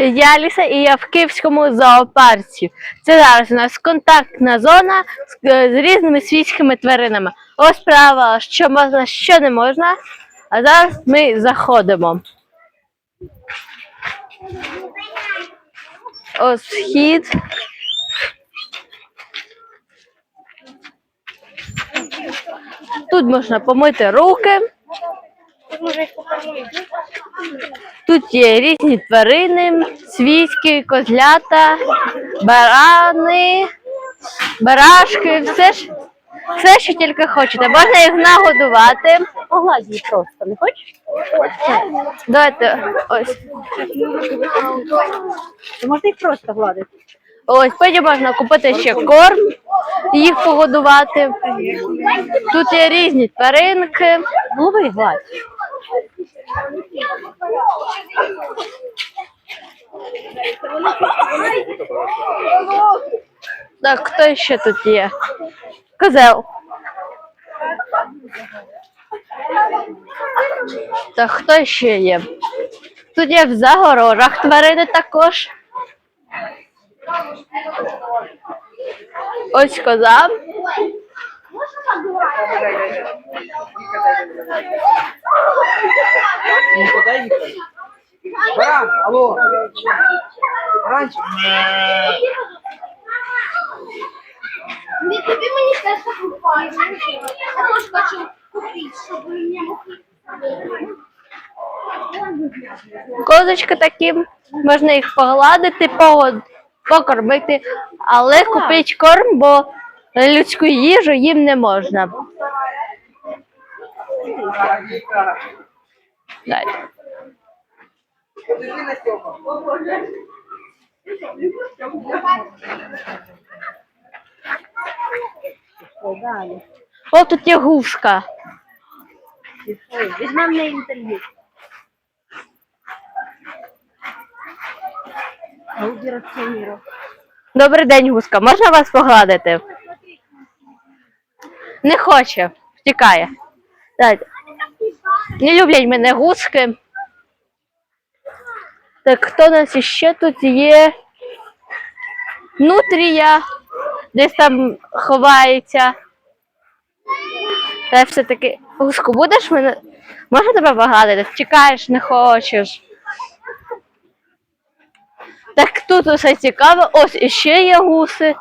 Я Ліса і я в Київському зоопарці. Це зараз у нас контактна зона з, е, різними світськими тваринами. Ось правила, що можна, що не можна. А зараз ми заходимо. Ось вхід. Тут можна помити руки. Тут є різні тварини, свійські, козлята, барани, барашки, все ж, все, що тільки хочете. Можна їх нагодувати. Погладь її просто, не хочеш? Давайте ось. Можна їх просто гладити. Ось потім можна купити ще корм, їх погодувати. Тут є різні тваринки. Голови гладь. Так, хто ще тут є? Козел. Так, хто ще є? Тут є в загорожах тварини також. Ось коза. Никуда ехать. Баран, алло. Баранчик. Тобі мені теж файну. Я теж хочу купити, щоб мені могли. Козочки такі, можна їх погладити, покормити, але купити корм, бо людську їжу їм не можна. Далі. Подожди на Далі. О, тут є гушка. Ой, Візьмемо на інтерв'ю. Добрий день, гуска. Можна вас погладити? Не хоче, втікає. Дайте. Не люблять мене гуски. Так, хто у нас іще тут є? Нутрія, десь там ховається. Та все-таки, гуску, будеш мене? Можна тебе погладити? Втікаєш, не хочеш. Так тут усе цікаво. Ось іще є гуси.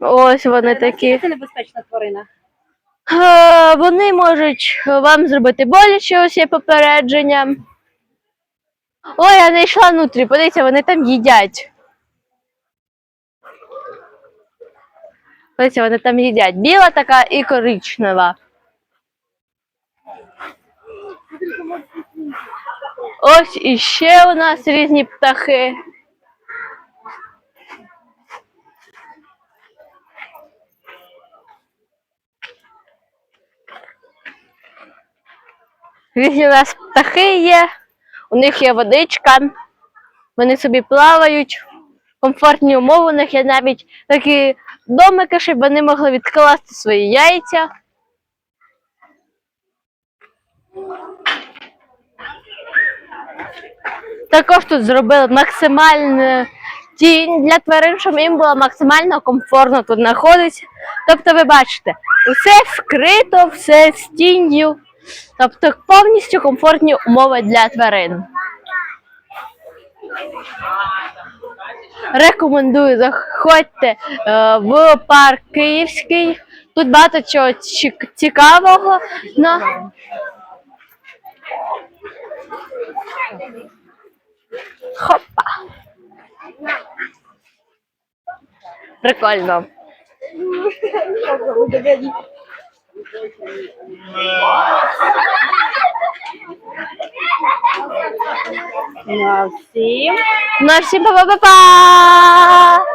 Ось вони такі. Це небезпечна тварина. Е, Вони можуть вам зробити боляче, ось є попередження. Ой, я знайшла внутрі, подивіться, вони там їдять. Подивіться, вони там їдять. Біла така і коричнева. Ось іще у нас різні птахи. Різні у нас птахи є, у них є водичка, вони собі плавають, комфортні умови, у них є навіть такі домики, щоб вони могли відкласти свої яйця. Також тут зробили максимальну тінь для тварин, щоб їм було максимально комфортно тут знаходитися. Тобто, ви бачите, усе вкрито, все з тінню. Тобто повністю комфортні умови для тварин. Рекомендую, заходьте е, в парк Київський. Тут багато чого цікавого. На... Хопа. Прикольно. Всім. Ну, всім па-па-па-па!